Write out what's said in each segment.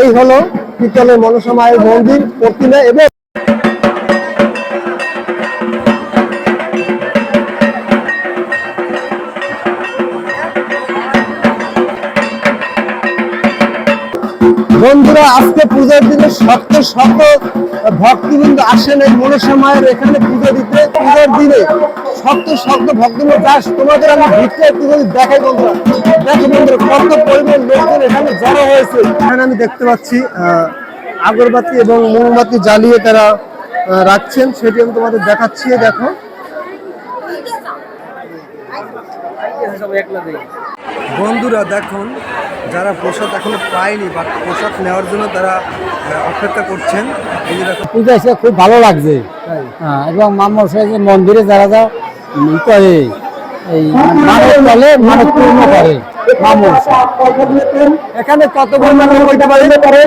এই হলো কীর্তনের মনসামায়ের মন্দির প্রতিমা এবং আজকে পূজার দিনে শত শত ভক্তবৃন্দ আসেন এই মনসা মায়ের এখানে পুজো দিতে। পূজার দিনে শত শত ভক্তবৃন্দ যাস তোমাদের আমি ভিড়টা একটু যদি দেখাই বন্ধুরা। দেখো বন্ধুরা কত পরিমাণ লোকজন এখানে জড়ো হয়েছে। এখানে আমি দেখতে পাচ্ছি আগরবাতি এবং মোমবাতি জ্বালিয়ে তারা রাখছেন। সেটি আমি তোমাদের দেখাচ্ছি দেখো। বন্ধুরা দেখুন যারা প্রসাদ এখনও পায়নি বা প্রসাদ নেওয়ার জন্য তারা অপেক্ষা করছেন। এই পূজা এসে খুব ভালো লাগছে। হ্যাঁ, এবং মামসাই যে মন্দিরে যারা যা করে। এই বলে মানত পূর্ণ করে। মামসা এখানে কত পরিমাণে পারে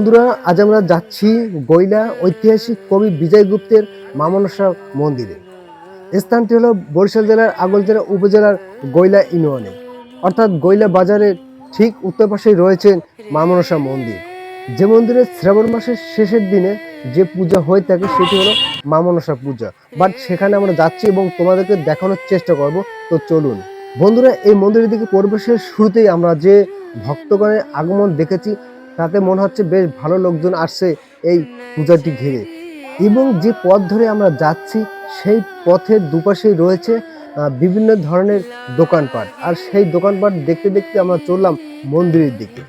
বন্ধুরা, আজ আমরা যাচ্ছি গইলা ঐতিহাসিক কবি বিজয় গুপ্তের মামনসা মন্দিরে। স্থানটি হলো বরিশাল জেলার আগলজেলা উপজেলার গইলা ইউনিয়নে। অর্থাৎ গইলা বাজারের ঠিক উত্তর পাশেই রয়েছেন মামনসা মন্দির। যে মন্দিরে শ্রাবণ মাসের শেষের দিনে যে পূজা হয়ে থাকে, সেটি হলো মামনসা পূজা। বাট সেখানে আমরা যাচ্ছি এবং তোমাদেরকে দেখানোর চেষ্টা করব। তো চলুন। বন্ধুরা, এই মন্দিরের দিকে প্রবেশের শুরুতেই আমরা যে ভক্তগণের আগমন দেখেছি তাতে মনে হচ্ছে বেশ ভালো লোকজন আসছে এই পূজাটি ঘিরে। এবং যে পথ ধরে আমরা যাচ্ছি, সেই পথের দুপাশেই রয়েছে বিভিন্ন ধরনের দোকানপাট। আর সেই দোকানপাট দেখতে দেখতে আমরা চললাম মন্দিরের দিকে।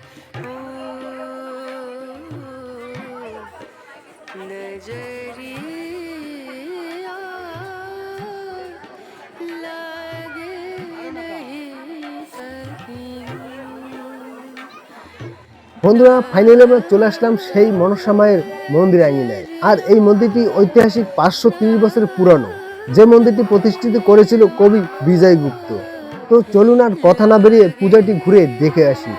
বন্ধুরা ফাইনালি আমরা চলে আসলাম সেই মনসা মায়ের মন্দির আঙিনায়। আর এই মন্দিরটি ঐতিহাসিক পাঁচশো তিরিশ বছরের পুরানো। যে মন্দিরটি প্রতিষ্ঠিত করেছিল কবি বিজয় গুপ্ত তো চলুন আর কথা না বেরিয়ে পূজাটি ঘুরে দেখে আসি।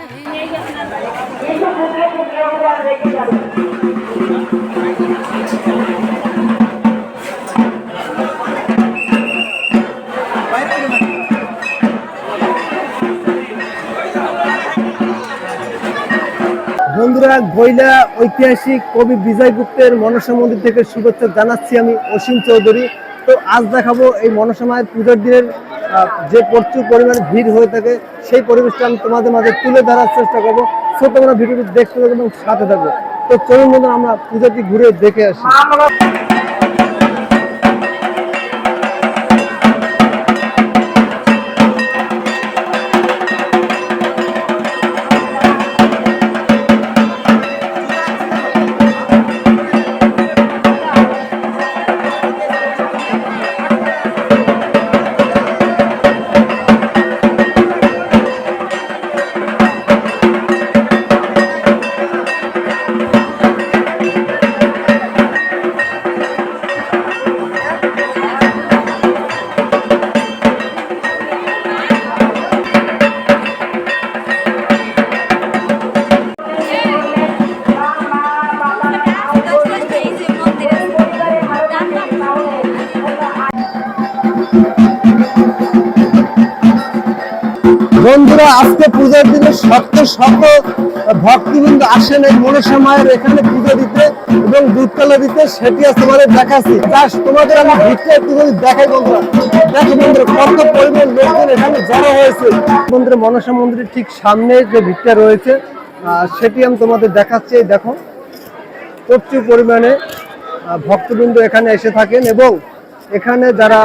বন্ধুরা গইলা ঐতিহাসিক কবি বিজয় গুপ্তের মনসা মন্দির থেকে শুভেচ্ছা জানাচ্ছি আমি অসীম চৌধুরী। তো আজ দেখাবো এই মনসা মায়ের পূজার দিনের যে প্রচুর পরিমাণে ভিড় হয়ে থাকে, সেই পরিবেশটা আমি তোমাদের মাঝে তুলে ধরার চেষ্টা করব। সো তোমরা ভিডিওটি দেখতে থাকব এবং সাথে থাকব তো চলুন বন্ধুরা, আমরা পুজোটি ঘুরে দেখে আসি। বন্ধুরা, আজকে পূজার দিনে শত শত ভক্তবৃন্দ আসেন এই মনসা মায়ের এখানে পুজো দিতে এবং দুধতলা দিতে, সেটি আজ তোমাদের দেখাচ্ছি। জাস্ট তোমাদের আমি ভিড়টা একটু যদি দেখাই বন্ধুরা। দেখো বন্ধুরা, কত পরিমাণ লোকজন এখানে জড়ো হয়েছে। বন্ধুরা, মনসা মন্দিরের ঠিক সামনে যে ভিড়টা রয়েছে সেটি আমি তোমাদের দেখাচ্ছি দেখো। প্রচুর পরিমাণে ভক্তবৃন্দ এখানে এসে থাকেন এবং এখানে যারা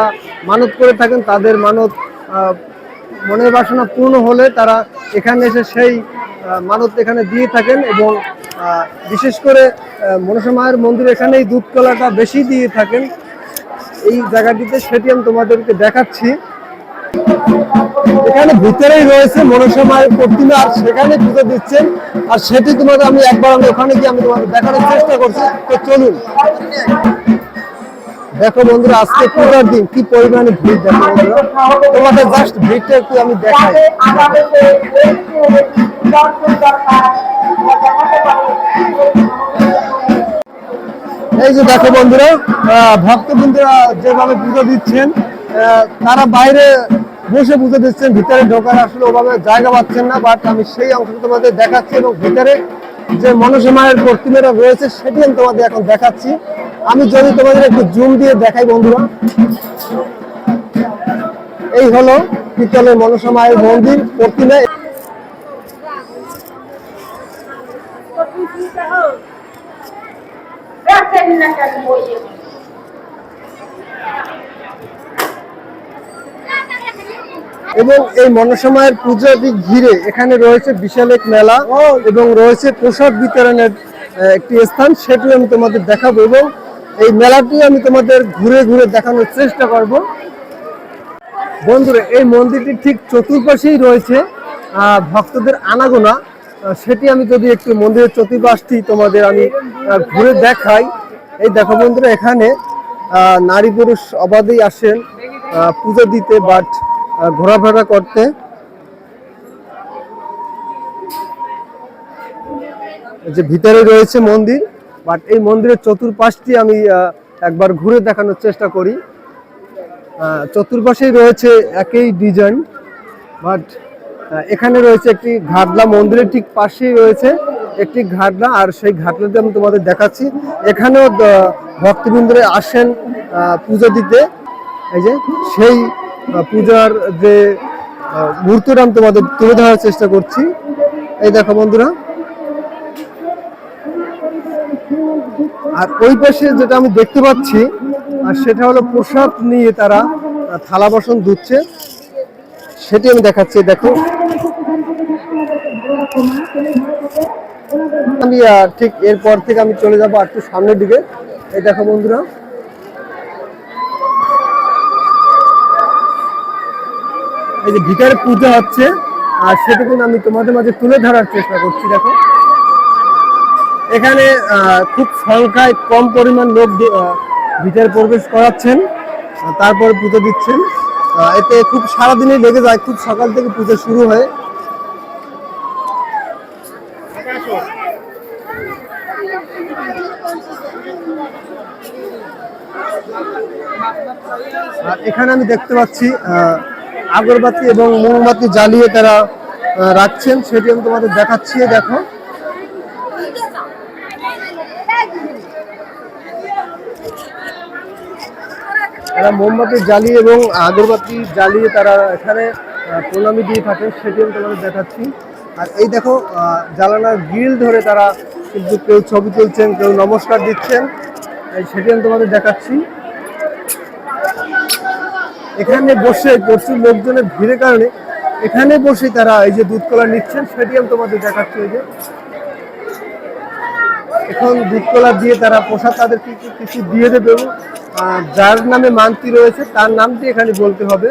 মানত করে থাকেন তাদের মানত মনের বাসনা পূর্ণ হলে তারা এখানে এসে সেই মানত এখানে দিয়ে থাকেন এবং বিশেষ করে আহ, মনসা মায়ের মন্দির এখানেই দুধ কলাটা বেশি দিয়ে থাকেন। এই জায়গাটিতে সেটি আমি তোমাদেরকে দেখাচ্ছি। এখানে ভিতরেই রয়েছে মনসা মায়ের প্রতিমা আর সেখানে পুজো দিচ্ছেন। আর সেটি তোমাদের আমি একবার আমি ওখানে গিয়ে আমি তোমাদের দেখানোর চেষ্টা করছি। তো চলুন। দেখো বন্ধুরা আজকে পূজার দিন কি পরিমাণে ভিড় দেখো বন্ধুরা। তোমাদের জাস্ট ভিড়টা একটু আমি দেখাই। এই যে দেখো বন্ধুরা আহ, ভক্তবৃন্দরা যেভাবে পুজো দিচ্ছেন তারা বাইরে বসে পুজো দিচ্ছেন ভিতরে ঢোকার আসলে ওভাবে জায়গা পাচ্ছেন না বাট আমি সেই অংশটা তোমাদের দেখাচ্ছি এবং ভিতরে যে মনসীমায়ের প্রতিমেরা রয়েছে, সেটি আমি তোমাদের এখন দেখাচ্ছি। আমি যদি তোমাদের একটু জুম দিয়ে দেখাই, বন্ধুরা। এই হলো পিতলের মনসমায়ের মন্দির প্রতিমা এবং এই মনসমায়ের পূজাটি ঘিরে এখানে রয়েছে বিশাল এক মেলা এবং রয়েছে প্রসাদ বিতরণের একটি স্থান। সেটি আমি তোমাদের দেখাবো এবং এই মেলাটি আমি তোমাদের ঘুরে ঘুরে দেখানোর চেষ্টা করব। বন্ধুরা, এই মন্দিরটি ঠিক চতুর্পাশেই রয়েছে ভক্তদের আনাগোনা। সেটি আমি যদি একটু মন্দিরের চতুর্পাশটি তোমাদের আমি ঘুরে দেখাই। এই দেখো বন্ধুরা, এখানে নারী পুরুষ অবাধেই আসেন পুজো দিতে বাট ঘোরাফেরা করতে। যে ভিতরে রয়েছে মন্দির বাট এই মন্দিরের চতুর্পাশটি আমি একবার ঘুরে দেখানোর চেষ্টা করি। চতুর্পাশেই রয়েছে একই ডিজাইন বাট এখানে রয়েছে একটি ঘাটলা। মন্দিরের ঠিক পাশেই রয়েছে একটি ঘাটলা, আর সেই ঘাটলাতে আমি তোমাদের দেখাচ্ছি। এখানেও ভক্তবৃন্দরে আসেন পুজো দিতে। এই যে সেই পূজার যে মুহূর্তটা আমি তোমাদের তুলে ধরার চেষ্টা করছি। এই দেখো বন্ধুরা। আর ওই পাশে যেটা আমি দেখতে পাচ্ছি, আর সেটা হলো প্রসাদ নিয়ে তারা থালা বাসন ধুচ্ছে। সেটি আমি দেখাচ্ছি, দেখো। আমি ঠিক এরপর থেকে আমি চলে যাব আর একটু সামনের দিকে। এই দেখো বন্ধুরা। এই যে ভিতরে পূজা হচ্ছে আর সেটুকু আমি তোমাদের মাঝে তুলে ধরার চেষ্টা করছি দেখো। এখানে খুব সংখ্যায় কম পরিমাণ লোক ভিতরে প্রবেশ করাচ্ছেন তারপর পুজো দিচ্ছেন। এতে খুব সারাদিনই লেগে যায় খুব সকাল থেকে পুজো শুরু হয়। আর এখানে আমি দেখতে পাচ্ছি আহ, আগরবাতি এবং মোমবাতি জ্বালিয়ে তারা রাখছেন, সেটি আমি তোমাদের দেখাচ্ছি, দেখো। তারা মোমবাতি জ্বালিয়ে এবং আগরবাতি জ্বালিয়ে তারা এখানে প্রণামী দিয়ে থাকেন, সেটি আমি তোমাদের দেখাচ্ছি। আর এই দেখো জ্বালানার গ্রিল ধরে তারা কিন্তু কেউ ছবি তুলছেন, কেউ নমস্কার দিচ্ছেন সেটি আমি তোমাদের দেখাচ্ছি। এখানে বসে প্রচুর লোকজনের ভিড়ের কারণে এখানে বসে তারা এই যে দুধ কলা নিচ্ছেন, সেটি আমি তোমাদের দেখাচ্ছি যে। এখন দুধ কলা দিয়ে তারা প্রসাদ তাদের কিছু কিছু দিয়ে দেবে? যার নামে মানতি রয়েছে, তার নামটি এখানে বলতে হবে।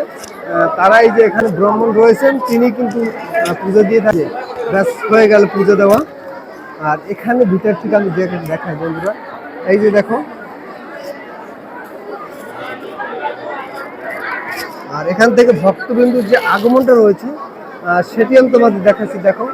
তারা এই যে এখানে ব্রাহ্মণ রয়েছেন, তিনি কিন্তু পুজো দিয়ে থাকে। ব্যাস, হয়ে গেল পুজো দেওয়া। আর এখানে ভিতর থেকে আমি দেখে দেখাই বন্ধুরা। এই যে দেখো আর এখান থেকে ভক্তবিন্দুর যে আগমনটা রয়েছে সেটি আমি তোমাদের দেখাচ্ছি দেখো।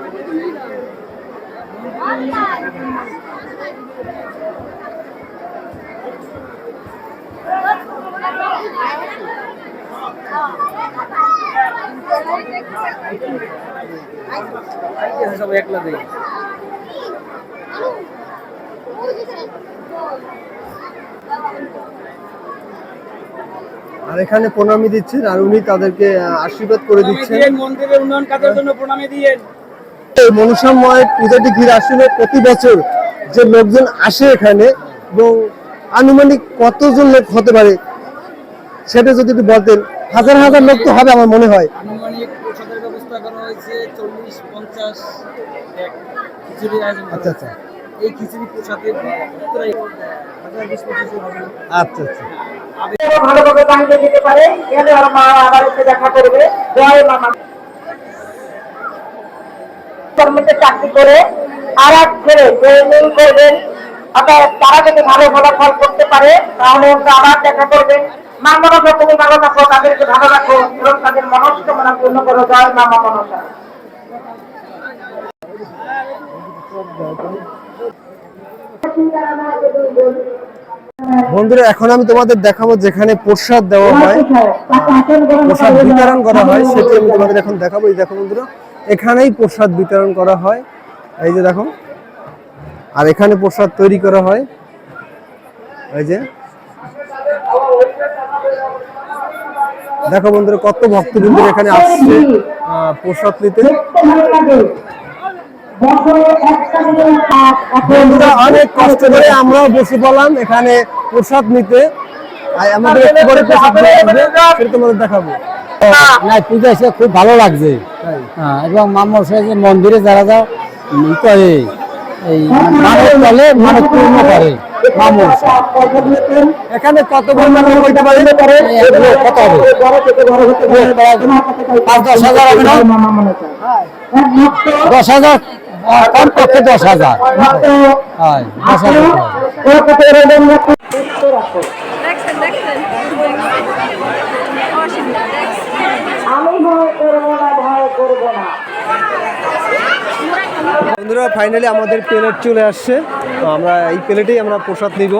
আর এখানে প্রণামী দিচ্ছেন আর উনি তাদেরকে আশীর্বাদ করে দিচ্ছেন। মন্দিরের উন্নয়ন কাজের জন্য প্রণামী দিয়েন। এই মনসাময় পূজাটি ঘিরে আসলে প্রতি বছর যে লোকজন আসে এখানে এবং আনুমানিক কতজন লোক হতে পারে সেটা যদি একটু বলতেন। হাজার হাজার লোক তো হবে আমার মনে হয়। আনুমানিক প্রসাদের ব্যবস্থা করা হয়েছে চল্লিশ পঞ্চাশ এক খিচুড়ির আয়োজন করা আচ্ছা আচ্ছা। এই খিচুড়ি প্রসাদের আচ্ছা আচ্ছা। ভালোভাবে দিতে পারে মা আবার এসে দেখা করবে। জয় মামা তার চাকরি করে আর এক ছেলে ট্রেনিং করবেন। অতএব তারা যদি ভালো ফলাফল করতে পারে তাহলে আবার দেখা করবে মা মনসা তুমি ভালো থাকো তাদেরকে ভালো রাখো এবং তাদের মনস্কামনা পূর্ণ করো। জয় মা মা মনসা বন্ধুরা এখন আমি তোমাদের দেখাবো যেখানে প্রসাদ দেওয়া হয়। প্রসাদ বিতরণ করা হয় সেটি আমি তোমাদের এখন দেখাবো। এই দেখো বন্ধুরা এখানেই প্রসাদ বিতরণ করা হয়। এই যে দেখো আর এখানে প্রসাদ তৈরি করা হয়। এই যে। দেখো বন্ধুরা কত ভক্তবৃন্দ এখানে আসছে প্রসাদ নিতে। বন্ধুরা অনেক কষ্ট করে আমরাও বসে পড়লাম এখানে প্রসাদ নিতে। আমাদের একটু করে প্রসাদ সেটা তোমাদের দেখাবো। না পূজা এসে খুব ভালো লাগছে। হ্যাঁ, এবং সাহেবের মন্দিরে যারা যা করে এই চলে পূর্ণ করে এখানে কত পরিমাণ পারে? কত হবে? দশ হাজার দশ হাজার? আহ, কমপক্ষে দশ হাজার। দশ হাজার। দেখছেন দেখছেন অসুবিধা দেখছেন আমি ভয় করব না ভয় করব না। বন্ধুরা ফাইনালি আমাদের প্লেট চলে আসছে। তো আমরা এই প্লেটেই আমরা প্রসাদ নিব।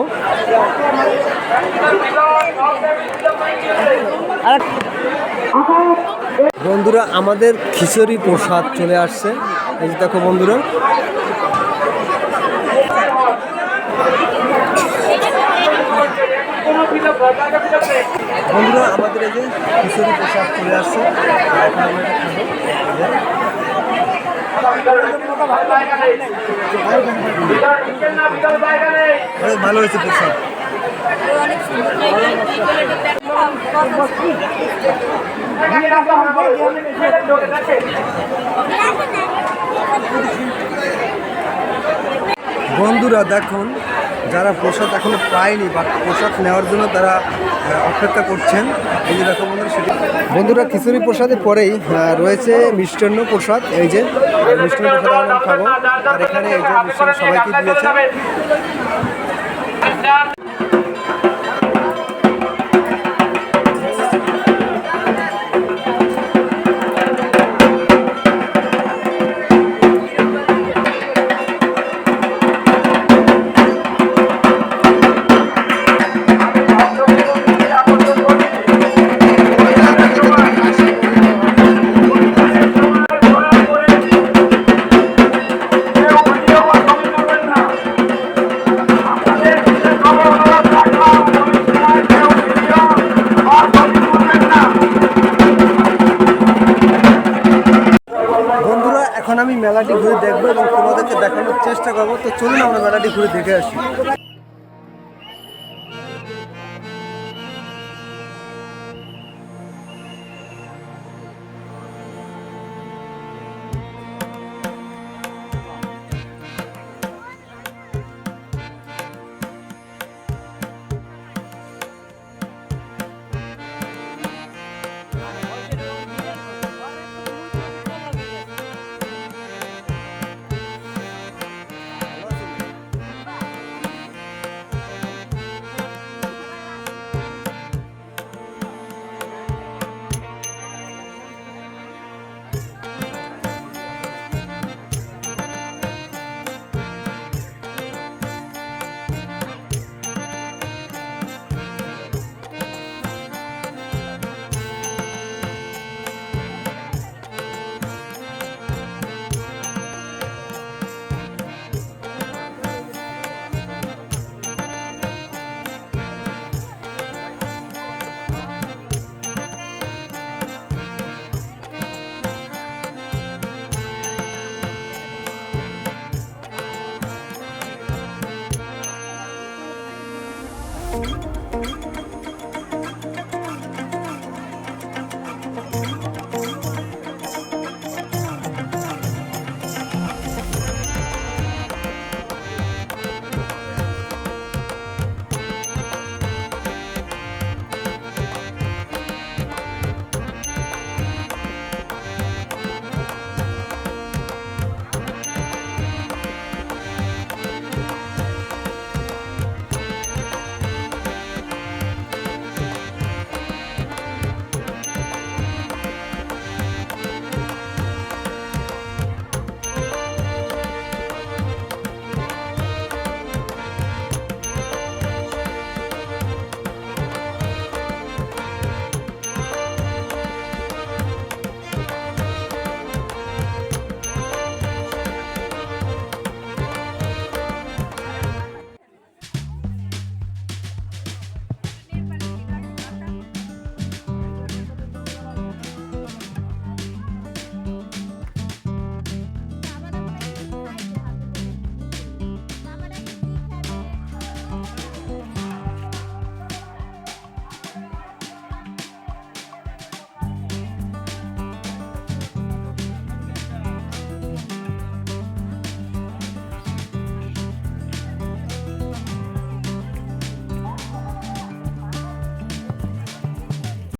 বন্ধুরা আমাদের খিচুড়ি প্রসাদ চলে আসছে। এই দেখো বন্ধুরা। বন্ধুরা, আমাদের এই যে খিচুড়ি প্রসাদ চলে আসছে। এখন ভালো হয়েছে প্রসাদ বন্ধুরা, দেখুন, যারা প্রসাদ এখনও পায়নি বা প্রসাদ নেওয়ার জন্য তারা অপেক্ষা করছেন, এই যে দেখো বন্ধুরা, সেটি বন্ধুরা, খিচুড়ি প্রসাদের পরেই রয়েছে মিষ্টান্ন প্রসাদ, এই যে মিষ্টান্ন প্রসাদ আমরা খাব। আর এখানে এই যে সবাইকে দিয়েছে। মেলাটি ঘুরে দেখব এবং তোমাদেরকে দেখানোর চেষ্টা করব। তো চলুন আমরা মেলাটি ঘুরে দেখে আসি।